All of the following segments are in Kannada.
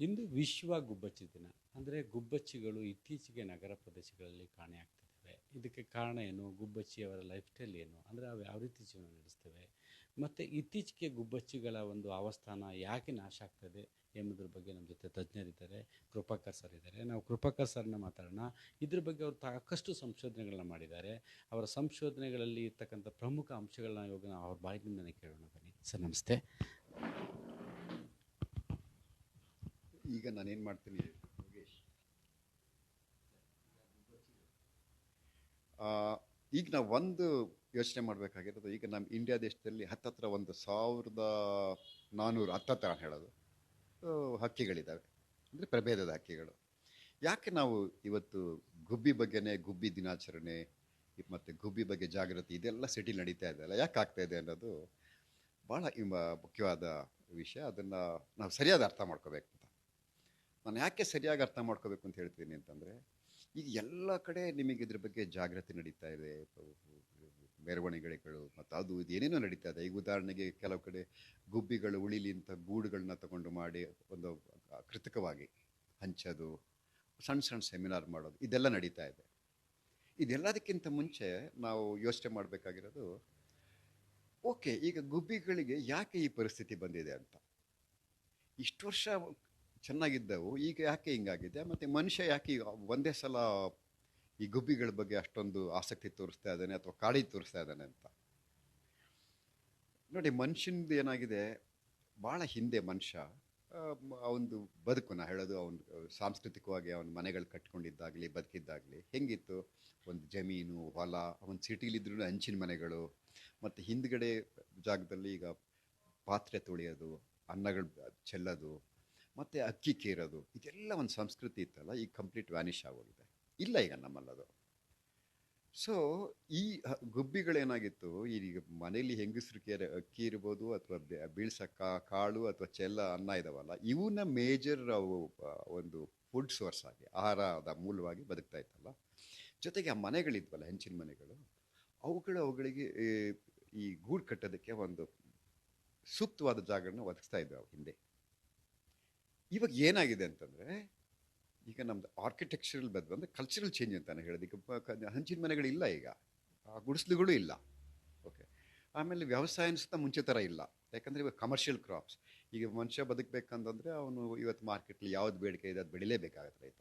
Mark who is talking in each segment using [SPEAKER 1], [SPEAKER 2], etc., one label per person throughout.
[SPEAKER 1] ಇಂದು ವಿಶ್ವ ಗುಬ್ಬಚ್ಚಿ ದಿನ. ಅಂದರೆ ಗುಬ್ಬಚ್ಚಿಗಳು ಇತ್ತೀಚೆಗೆ ನಗರ ಪ್ರದೇಶಗಳಲ್ಲಿ ಕಾಣೆಯಾಗ್ತಿದ್ದಾವೆ. ಇದಕ್ಕೆ ಕಾರಣ ಏನು? ಗುಬ್ಬಚ್ಚಿಯವರ ಲೈಫ್ ಸ್ಟೈಲ್ ಏನು? ಅಂದರೆ ಅವು ಯಾವ ರೀತಿ ಜೀವನ ನಡೆಸ್ತವೆ? ಮತ್ತು ಇತ್ತೀಚೆಗೆ ಗುಬ್ಬಚ್ಚಿಗಳ ಒಂದು ಆವಸ್ಥಾನ ಯಾಕೆ ನಾಶ ಆಗ್ತದೆ ಎಂಬುದ್ರ ಬಗ್ಗೆ ನಮ್ಮ ಜೊತೆ ತಜ್ಞರಿದ್ದಾರೆ. ಕೃಪಾಕರ್ ಸರ್ ಇದ್ದಾರೆ. ನಾವು ಕೃಪಾಕರ್ ಸರ್ನ ಮಾತಾಡೋಣ. ಇದ್ರ ಬಗ್ಗೆ ಅವರು ಸಾಕಷ್ಟು ಸಂಶೋಧನೆಗಳನ್ನ ಮಾಡಿದ್ದಾರೆ. ಅವರ ಸಂಶೋಧನೆಗಳಲ್ಲಿ ಇರ್ತಕ್ಕಂಥ ಪ್ರಮುಖ ಅಂಶಗಳನ್ನ ಇವಾಗ ನಾವು ಅವ್ರ ಬಾಯಿನಿಂದನೇ ಕೇಳೋಣ ಬನ್ನಿ. ಸರ್, ನಮಸ್ತೆ.
[SPEAKER 2] ಈಗ ನಾನೇನು ಮಾಡ್ತೀನಿ, ಯೋಗೇಶ್? ಈಗ ನಾವು ಒಂದು ಯೋಚನೆ ಮಾಡಬೇಕಾಗಿರೋದು, ಈಗ ನಮ್ಮ ಇಂಡಿಯಾ ದೇಶದಲ್ಲಿ ಹತ್ತತ್ರ ಒಂದು ಸಾವಿರದ ನಾನ್ನೂರು ಹತ್ತತ್ರ ಹೇಳೋದು. ಹಕ್ಕಿಗಳಿದ್ದಾವೆ ಅಂದರೆ ಪ್ರಭೇದದ ಹಕ್ಕಿಗಳು. ಯಾಕೆ ನಾವು ಇವತ್ತು ಗುಬ್ಬಿ ಬಗ್ಗೆನೇ, ಗುಬ್ಬಿ ದಿನಾಚರಣೆ, ಮತ್ತು ಗುಬ್ಬಿ ಬಗ್ಗೆ ಜಾಗೃತಿ, ಇದೆಲ್ಲ ಸಿಟಿ ನಡೀತಾ ಇದೆ ಅಲ್ಲ? ಯಾಕೆ ಆಗ್ತಾ ಇದೆ ಅನ್ನೋದು ಭಾಳ ಮುಖ್ಯವಾದ ವಿಷಯ. ಅದನ್ನು ನಾವು ಸರಿಯಾದ ಅರ್ಥ ಮಾಡ್ಕೋಬೇಕು. ನಾನು ಯಾಕೆ ಸರಿಯಾಗಿ ಅರ್ಥ ಮಾಡ್ಕೋಬೇಕು ಅಂತ ಹೇಳ್ತೀನಿ ಅಂತಂದರೆ, ಈಗ ಎಲ್ಲ ಕಡೆ ನಿಮಗೆ ಇದ್ರ ಬಗ್ಗೆ ಜಾಗೃತಿ ನಡೀತಾ ಇದೆ. ಮೆರವಣಿಗೆಗಳು ಮತ್ತು ಅದು ಇದು ಏನೇನೋ ನಡೀತಾ ಇದೆ. ಈಗ ಉದಾಹರಣೆಗೆ ಕೆಲವು ಕಡೆ ಗುಬ್ಬಿಗಳು ಉಳಿಲಿ ಅಂತ ಗೂಡುಗಳನ್ನ ತಗೊಂಡು ಮಾಡಿ ಒಂದು ಕೃತಕವಾಗಿ ಹಂಚೋದು ಸಣ್ಣ ಸಣ್ಣ ಸೆಮಿನಾರ್ ಮಾಡೋದು, ಇದೆಲ್ಲ ನಡೀತಾ ಇದೆ. ಇದೆಲ್ಲದಕ್ಕಿಂತ ಮುಂಚೆ ನಾವು ಯೋಚನೆ ಮಾಡಬೇಕಾಗಿರೋದು, ಓಕೆ, ಈಗ ಗುಬ್ಬಿಗಳಿಗೆ ಯಾಕೆ ಈ ಪರಿಸ್ಥಿತಿ ಬಂದಿದೆ ಅಂತ? ಇಷ್ಟು ವರ್ಷ ಚೆನ್ನಾಗಿದ್ದವು. ಈಗ ಯಾಕೆ ಹಿಂಗಾಗಿದೆ? ಮತ್ತು ಮನುಷ್ಯ ಯಾಕೆ ಒಂದೇ ಸಲ ಈ ಗುಬ್ಬಿಗಳ ಬಗ್ಗೆ ಅಷ್ಟೊಂದು ಆಸಕ್ತಿ ತೋರಿಸ್ತಾ ಇದ್ದಾನೆ ಅಥವಾ ಕಾಳಿ ತೋರಿಸ್ತಾ ಇದ್ದಾನೆ ಅಂತ? ನೋಡಿ, ಮನುಷ್ಯನದು ಏನಾಗಿದೆ? ಭಾಳ ಹಿಂದೆ ಮನುಷ್ಯ ಅವನದು ಬದುಕು ನಾ ಹೇಳೋದು, ಅವನು, ಸಾಂಸ್ಕೃತಿಕವಾಗಿ ಅವನ ಮನೆಗಳು ಕಟ್ಕೊಂಡಿದ್ದಾಗಲಿ, ಬದುಕಿದ್ದಾಗಲಿ, ಹೆಂಗಿತ್ತು? ಒಂದು ಜಮೀನು, ಹೊಲ ಒಂದು ಸಿಟಿಲಿದ್ರೂ ಹಂಚಿನ ಮನೆಗಳು, ಮತ್ತು ಹಿಂದ್ಗಡೆ ಜಾಗದಲ್ಲಿ ಈಗ ಪಾತ್ರೆ ತೊಳೆಯೋದು, ಅನ್ನಗಳು ಚೆಲ್ಲೋದು ಮತ್ತು ಅಕ್ಕಿ ಕೇರೋದು ಇದೆಲ್ಲ ಒಂದು ಸಂಸ್ಕೃತಿ ಇತ್ತಲ್ಲ ಈಗ ಕಂಪ್ಲೀಟ್ ವ್ಯಾನಿಷ್ ಆಗೋಗಿದೆ. ಇಲ್ಲ ಈಗ ನಮ್ಮಲ್ಲದು. ಸೊ ಈ ಗುಬ್ಬಿಗಳೇನಾಗಿತ್ತು? ಈಗ ಮನೇಲಿ ಹೆಂಗಸರು ಕೇರ ಅಕ್ಕಿ ಇರ್ಬೋದು ಅಥವಾ ಬೀಳ್ಸ ಕಾಳು ಅಥವಾ ಚೆಲ್ಲ ಅನ್ನ ಇದಾವಲ್ಲ ಇವನ್ನ ಮೇಜರ್ ಒಂದು ಫುಡ್ ಸೋರ್ಸ್ ಆಗಿ ಆಹಾರದ ಮೂಲವಾಗಿ ಬದುಕ್ತಾ ಇತ್ತಲ್ಲ. ಜೊತೆಗೆ ಆ ಮನೆಗಳಿದ್ವಲ್ಲ ಹೆಂಚಿನ ಮನೆಗಳು ಅವುಗಳು ಅವುಗಳಿಗೆ ಈ, ಗೂಡು ಕಟ್ಟೋದಕ್ಕೆ ಒಂದು ಸೂಕ್ತವಾದ ಜಾಗನ ಒದಗಿಸ್ತಾ ಇದ್ದವು ಹಿಂದೆ. ಇವಾಗ ಏನಾಗಿದೆ ಅಂತಂದರೆ, ಈಗ ನಮ್ದು ಆರ್ಕಿಟೆಕ್ಚರಲ್ ಬದ್ ಅಂದರೆ ಕಲ್ಚರಲ್ ಚೇಂಜ್ ಅಂತಾನೆ ಹೇಳೋದು. ಈಗ ಹಂಚಿನ ಮನೆಗಳಿಲ್ಲ ಈಗ. ಗುಡಿಸ್ಲುಗಳು ಇಲ್ಲ. ಓಕೆ ಆಮೇಲೆ ವ್ಯವಸಾಯ ಸುತ್ತ ಮುಂಚೆ ಥರ ಇಲ್ಲ. ಯಾಕಂದರೆ ಇವಾಗ ಕಮರ್ಷಿಯಲ್ ಕ್ರಾಪ್ಸ್ ಈಗ ಮನುಷ್ಯ ಬದುಕಬೇಕಂತಂದರೆ ಅವನು ಇವತ್ತು ಮಾರ್ಕೆಟ್ಲಿ ಯಾವ್ದು ಬೇಡಿಕೆ ಇದೆ ಅದು ಬೆಳಿಲೇಬೇಕಾಗತ್ತೆ ರೈತ.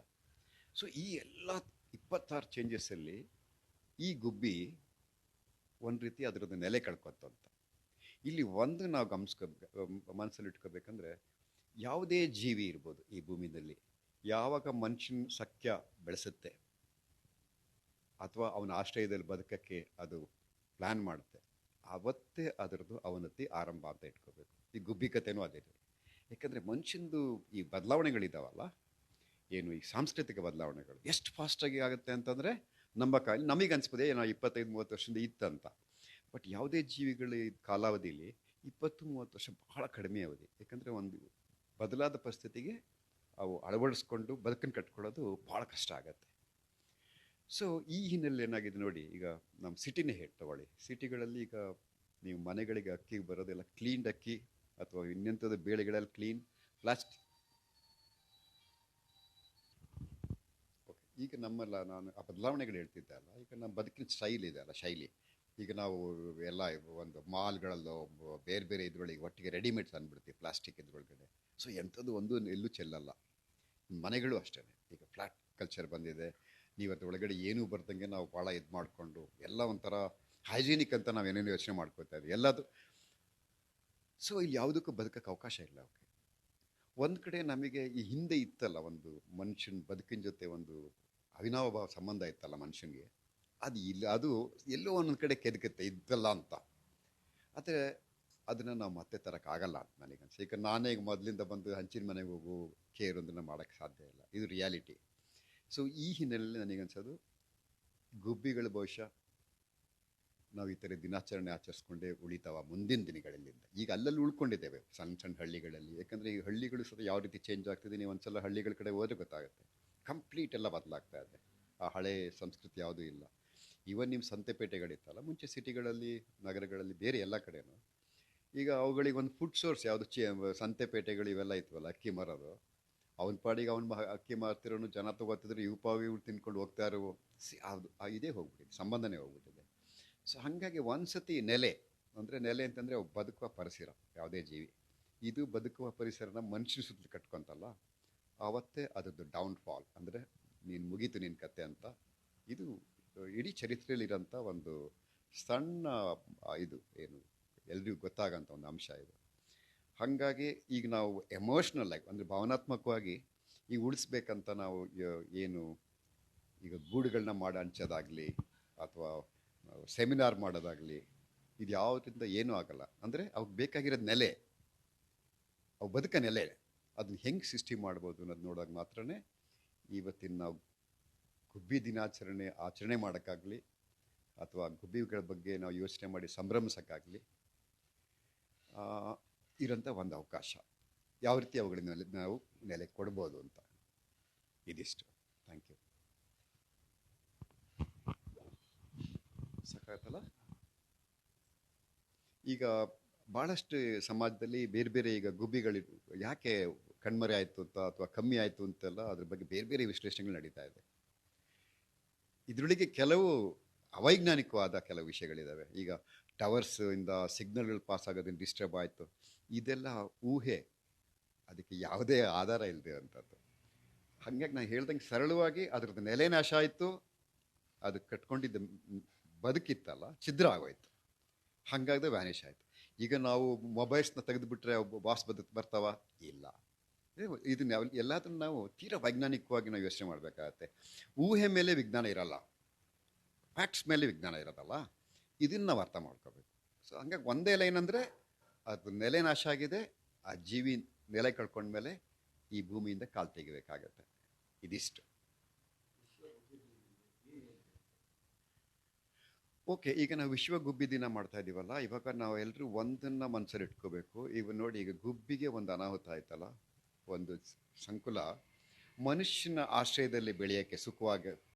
[SPEAKER 2] ಸೊ ಈ ಎಲ್ಲ ಇಪ್ಪತ್ತಾರು ಚೇಂಜಸ್ಸಲ್ಲಿ ಈ ಗುಬ್ಬಿ ಒಂದು ರೀತಿ ಅದರದ್ದು ನೆಲೆ ಕಳ್ಕೊತಂತ ಇಲ್ಲಿ ಒಂದು ನಾವು ಗಮನಿಸ್ಕೋ ಮನಸ್ಸಲ್ಲಿ ಇಟ್ಕೋಬೇಕಂದ್ರೆ ಯಾವುದೇ ಜೀವಿ ಇರ್ಬೋದು ಈ ಭೂಮಿಯಲ್ಲಿ ಯಾವಾಗ ಮನುಷ್ಯನ ಸಖ್ಯ ಬೆಳೆಸುತ್ತೆ, ಅಥವಾ ಅವನ ಆಶ್ರಯದಲ್ಲಿ ಬದುಕಕ್ಕೆ ಅದು ಪ್ಲ್ಯಾನ್ ಮಾಡುತ್ತೆ, ಅವತ್ತೇ ಅದರದ್ದು ಅವನತಿ ಆರಂಭ ಅಂತ ಇಟ್ಕೋಬೇಕು. ಈ ಗುಬ್ಬಿ ಕಥೆನೂ ಅದೇ ಯಾಕಂದರೆ ಮನುಷ್ಯಂದು ಈ ಬದಲಾವಣೆಗಳಿದ್ದಾವಲ್ಲ ಏನು ಈ ಸಾಂಸ್ಕೃತಿಕ ಬದಲಾವಣೆಗಳು ಎಷ್ಟು ಫಾಸ್ಟಾಗಿ ಆಗುತ್ತೆ ಅಂತಂದರೆ ನಮ್ಮ ಕಾಲ ನಮಗೆ ಅನಿಸ್ಬೋದು, ಏನೋ ಇಪ್ಪತ್ತೈದು, ಮೂವತ್ತು ವರ್ಷದಿಂದ ಇತ್ತಂತ ಬಟ್ ಯಾವುದೇ ಜೀವಿಗಳ ಕಾಲಾವಧಿಯಲ್ಲಿ ಇಪ್ಪತ್ತು, ಮೂವತ್ತು ವರ್ಷ ಬಹಳ ಕಡಿಮೆ ಅವಧಿ. ಯಾಕಂದರೆ ಒಂದು ಬದಲಾದ ಪರಿಸ್ಥಿತಿಗೆ ಅವು ಅಳವಡಿಸ್ಕೊಂಡು ಬದುಕನ್ನು ಕಟ್ಕೊಳ್ಳೋದು ಭಾಳ ಕಷ್ಟ ಆಗತ್ತೆ. ಸೊ ಈ ಹಿನ್ನೆಲೆ ಏನಾಗಿದೆ ನೋಡಿ, ಈಗ ನಮ್ಮ ಸಿಟಿನೇ ಹೇಳಿ, ತಗೊಳ್ಳಿ. ಸಿಟಿಗಳಲ್ಲಿ ಈಗ ನೀವು ಮನೆಗಳಿಗೆ ಅಕ್ಕಿ ಬರೋದೆಲ್ಲ ಕ್ಲೀನ್ಡ್ ಅಕ್ಕಿ ಅಥವಾ ಇನ್ನೆಂಥದ್ದು ಬೇಳೆಗಳೆಲ್ಲ ಕ್ಲೀನ್ ಪ್ಲಾಸ್ಟಿಕ್ ಓಕೆ ಈಗ ನಮ್ಮಲ್ಲ, ನಾನು ಆ ಬದಲಾವಣೆಗಳು ಹೇಳ್ತಿದ್ದೆ ಅಲ್ಲ, ಈಗ ನಮ್ಮ ಬದುಕಿನ ಸ್ಟೈಲ್ ಇದೆ ಅಲ್ಲ, ಶೈಲಿ. ಈಗ ನಾವು ಎಲ್ಲ ಒಂದು ಮಾಲ್ಗಳಲ್ಲೋ ಬೇರೆ ಬೇರೆ ಇದ್ರೊಳಗೆ ಒಟ್ಟಿಗೆ ರೆಡಿಮೇಡ್ಸ್ ಅಂದ್ಬಿಡ್ತೀವಿ ಪ್ಲಾಸ್ಟಿಕ್ ಇದ್ರೊಳಗಡೆ. ಸೊ ಎಂಥದ್ದು ಒಂದು ಎಲ್ಲೂ ಚೆಲ್ಲಲ್ಲ. ಮನೆಗಳು ಅಷ್ಟೇ. ಈಗ ಫ್ಲ್ಯಾಟ್ ಕಲ್ಚರ್ ಬಂದಿದೆ. ನೀವು ಅದ್ರ ಒಳಗಡೆ ಏನೂ ಬರ್ದಂಗೆ ನಾವು ಭಾಳ ಇದು ಮಾಡಿಕೊಂಡು ಎಲ್ಲ ಒಂಥರ ಹೈಜೀನಿಕ್ ಅಂತ ನಾವು ಏನೇನು ಯೋಚನೆ ಮಾಡ್ಕೋತಾ ಇದ್ದೀವಿ ಎಲ್ಲದು ಸೊ ಇಲ್ಲಿ ಯಾವುದಕ್ಕೂ ಬದುಕಕ್ಕೆ ಅವಕಾಶ ಇಲ್ಲ ಅವಕ್ಕೆ ಒಂದು ಕಡೆ ನಮಗೆ ಈ ಹಿಂದೆ ಇತ್ತಲ್ಲ ಒಂದು ಮನುಷ್ಯನ ಬದುಕಿನ ಜೊತೆ ಒಂದು ಅವಿನಾವ ಸಂಬಂಧ ಇತ್ತಲ್ಲ ಮನುಷ್ಯನಿಗೆ. ಅದು ಇಲ್ಲ, ಅದು ಎಲ್ಲೋ ಒಂದೊಂದು ಕಡೆ ಕೆದಕತ್ತೆ ಇದ್ದಲ್ಲ ಅಂತ. ಆದರೆ ಅದನ್ನು ನಾವು ಮತ್ತೆ ತರೋಕ್ಕಾಗಲ್ಲ ಅಂತ ನನಗನ್ಸ ಈಗ ನಾನೇ ಈಗ ಮೊದಲಿಂದ ಬಂದು ಹಂಚಿನ ಮನೆಗೆ ಹೋಗು ಕೇರ್ ಒಂದನ್ನು ಮಾಡೋಕ್ಕೆ ಸಾಧ್ಯ ಇಲ್ಲ. ಇದು ರಿಯಾಲಿಟಿ ಸೊ ಈ ಹಿನ್ನೆಲೆಯಲ್ಲಿ ನನಗೆ ನನಗನ್ಸೋದು ಗುಬ್ಬಿಗಳು ಬಹುಶಃ ನಾವು ಈ ಥರ ದಿನಾಚರಣೆ ಆಚರಿಸ್ಕೊಂಡೇ ಉಳಿತಾವ ಮುಂದಿನ ದಿನಗಳಲ್ಲಿಂದ. ಈಗ ಅಲ್ಲಲ್ಲಿ ಉಳ್ಕೊಂಡಿದ್ದೇವೆ ಸಣ್ಣ ಸಣ್ಣ ಹಳ್ಳಿಗಳಲ್ಲಿ. ಯಾಕಂದರೆ ಈ ಹಳ್ಳಿಗಳು ಸಹ ಯಾವ ರೀತಿ ಚೇಂಜ್ ಆಗ್ತಿದೆ, ನೀವು ಒಂದ್ಸಲ ಹಳ್ಳಿಗಳ ಕಡೆ ಹೋದ್ರೆ ಗೊತ್ತಾಗುತ್ತೆ. ಕಂಪ್ಲೀಟ್ ಎಲ್ಲ ಬದಲಾಗ್ತಾ ಇದೆ. ಆ ಹಳೆ ಸಂಸ್ಕೃತಿ ಯಾವುದೂ ಇಲ್ಲ. ಈವನ್ ನಿಮ್ಮ ಸಂತೆಪೇಟೆಗಳಿತ್ತಲ್ಲ, ಮುಂಚೆ ಸಿಟಿಗಳಲ್ಲಿ, ನಗರಗಳಲ್ಲಿ ಬೇರೆ ಎಲ್ಲ ಕಡೆನೂ. ಈಗ ಅವುಗಳಿಗೆ ಒಂದು ಫುಡ್ ಸೋರ್ಸ್ ಯಾವುದು ಚಿ, ಸಂತೆಪೇಟೆಗಳು ಇವೆಲ್ಲ ಇತ್ವಲ್ಲ, ಅಕ್ಕಿ ಮರೋದು. ಅವನ ಪಾಡಿಗೆ ಅವನ ಅಕ್ಕಿ ಮಾರ್ತಿರೋನು ಜನ ತಗೋತಿದ್ರು, ಇವು ಪಾವು ಇವ್ರು ತಿನ್ಕೊಂಡು ಹೋಗ್ತಾ ಇರೋ ಸಿ- ಅದು ಇದೇ ಹೋಗ್ಬಿಟ್ಟಿದೆ, ಸಂಬಂಧನೇ ಹೋಗ್ಬಿಟ್ಟಿದೆ. ಸೊ ಹಾಗಾಗಿ ಒಂದು ಸತಿ ನೆಲೆ, ಅಂದರೆ ನೆಲೆ ಅಂತಂದರೆ ಬದುಕುವ ಪರಿಸರ, ಯಾವುದೇ ಜೀವಿ. ಇದು ಬದುಕುವ ಪರಿಸರನ ಮನುಷ್ಯನ ಸುತ್ತಲೂ ಕಟ್ಕೊಂತಲ್ಲ ಆವತ್ತೇ ಅದರದ್ದು ಡೌನ್ಫಾಲ್ ಅಂದರೆ ನೀನು ಮುಗೀತು ನಿನ್ನ ಕತೆ ಅಂತ. ಇದು ಇಡೀ ಚರಿತ್ರೆಯಲ್ಲಿರೋಂಥ ಒಂದು ಸಣ್ಣ ಇದು ಏನು, ಎಲ್ರಿಗೂ ಗೊತ್ತಾಗೋಂಥ ಒಂದು ಅಂಶ ಇದು. ಹಾಗಾಗಿ ಈಗ ನಾವು ಎಮೋಷ್ನಲ್ ಆಗಿ, ಅಂದರೆ ಭಾವನಾತ್ಮಕವಾಗಿ ಈಗ ಉಳಿಸ್ಬೇಕಂತ ನಾವು ಏನು, ಈಗ ಗೂಡುಗಳನ್ನ ಮಾಡಿ ಹಂಚೋದಾಗಲಿ ಅಥವಾ ಸೆಮಿನಾರ್ ಮಾಡೋದಾಗಲಿ ಇದು ಯಾವುದರಿಂದ ಏನೂ ಆಗಲ್ಲ. ಅಂದರೆ ಅವ್ರಿಗೆ ಬೇಕಾಗಿರೋದು ನೆಲೆ ಅವು ಬದುಕ ನೆಲೆ, ಅದನ್ನ ಹೆಂಗೆ ಸೃಷ್ಟಿ ಮಾಡ್ಬೋದು ಅನ್ನೋದು ನೋಡೋಕೆ ಮಾತ್ರನೇ ಇವತ್ತಿನ ನಾವು ಗುಬ್ಬಿ ದಿನಾಚರಣೆ ಆಚರಣೆ ಮಾಡೋಕ್ಕಾಗಲಿ ಅಥವಾ ಗುಬ್ಬಿಗಳ ಬಗ್ಗೆ ನಾವು ಯೋಚನೆ ಮಾಡಿ ಸಂಭ್ರಮಿಸೋಕ್ಕಾಗಲಿ ಇರೋಂಥ ಒಂದು ಅವಕಾಶ. ಯಾವ ರೀತಿ ಅವುಗಳ ಮೇಲೆ ನಾವು ನೆಲೆ ಕೊಡ್ಬೋದು ಅಂತ ಇದಿಷ್ಟು. ಥ್ಯಾಂಕ್ ಯು ಸಾಕಾಯ್ತಲ್ಲ ಈಗ ಭಾಳಷ್ಟು ಸಮಾಜದಲ್ಲಿ ಬೇರೆ ಬೇರೆ ಈಗ ಗುಬ್ಬಿಗಳು ಯಾಕೆ ಕಣ್ಮರೆ ಆಯಿತು ಅಂತ ಅಥವಾ ಕಮ್ಮಿ ಆಯಿತು ಅಂತೆಲ್ಲ ಅದ್ರ ಬಗ್ಗೆ ಬೇರೆ ಬೇರೆ ವಿಶ್ಲೇಷಣೆಗಳು ನಡೀತಾ ಇದೆ. ಇದರೊಳಗೆ ಕೆಲವು ಅವೈಜ್ಞಾನಿಕವಾದ ಕೆಲವು ವಿಷಯಗಳಿದ್ದಾವೆ ಈಗ ಟವರ್ಸ್ ಇಂದ ಸಿಗ್ನಲ್ಗಳು ಪಾಸ್ ಆಗೋದ್ರಿಂದ ಡಿಸ್ಟರ್ಬ್ ಆಯಿತು. ಇದೆಲ್ಲ ಊಹೆ. ಅದಕ್ಕೆ ಯಾವುದೇ ಆಧಾರ ಇಲ್ಲದೆ ಅಂಥದ್ದು ಹಾಗಾಗಿ ನಾನು ಹೇಳ್ದಂಗೆ ಸರಳವಾಗಿ ಅದ್ರದ್ದು ನೆಲೆ ನಾಶ ಆಯಿತು. ಅದು ಕಟ್ಕೊಂಡಿದ್ದ ಬದುಕಿತ್ತಲ್ಲ, ಛಿದ್ರ ಆಗೋಯ್ತು. ಹಾಗಾಗದೆ ವ್ಯಾನಿಷ್ ಆಯಿತು. ಈಗ ನಾವು ಮೊಬೈಲ್ಸ್ನ ತೆಗೆದುಬಿಟ್ರೆ ಒಬ್ಬ ಬಾಸ್ ಬದುಕು ಬರ್ತಾವ? ಇಲ್ಲ. ಇದನ್ನ ಎಲ್ಲದನ್ನು ನಾವು ತೀರಾ ವೈಜ್ಞಾನಿಕವಾಗಿ ನಾವು ಯೋಚನೆ ಮಾಡಬೇಕಾಗತ್ತೆ. ಊಹೆ ಮೇಲೆ ವಿಜ್ಞಾನ ಇರಲ್ಲ. ಫ್ಯಾಕ್ಟ್ಸ್ ಮೇಲೆ ವಿಜ್ಞಾನ ಇರೋದಲ್ಲ. ಇದನ್ನು ನಾವು ಅರ್ಥ ಮಾಡ್ಕೋಬೇಕು. ಸೊ ಹಂಗಾಗಿ ಒಂದೇ ಲೈನ್ ಅಂದರೆ ಅದು ನೆಲೆ ನಾಶ ಆಗಿದೆ. ಆ ಜೀವಿ ನೆಲೆ ಕಳ್ಕೊಂಡ್ಮೇಲೆ ಈ ಭೂಮಿಯಿಂದ ಕಾಲು ತೆಗಿಬೇಕಾಗತ್ತೆ. ಇದಿಷ್ಟು. ಓಕೆ, ಈಗ ನಾವು ವಿಶ್ವ ಗುಬ್ಬಿ ದಿನ ಮಾಡ್ತಾ ಇದ್ದೀವಲ್ಲ ಇವಾಗ ನಾವು ಎಲ್ಲರೂ ಒಂದನ್ನು ಮನಸ್ಸಲ್ಲಿ ಇಟ್ಕೋಬೇಕು. ಈಗ ನೋಡಿ, ಈಗ ಗುಬ್ಬಿಗೆ ಒಂದು ಅನಾಹುತ ಆಯ್ತಲ್ಲ. ಒಂದು ಸಂಕುಲ ಮನುಷ್ಯನ ಆಶ್ರಯದಲ್ಲಿ ಬೆಳೆಯೋಕ್ಕೆ ಸುಖವಾಗಿ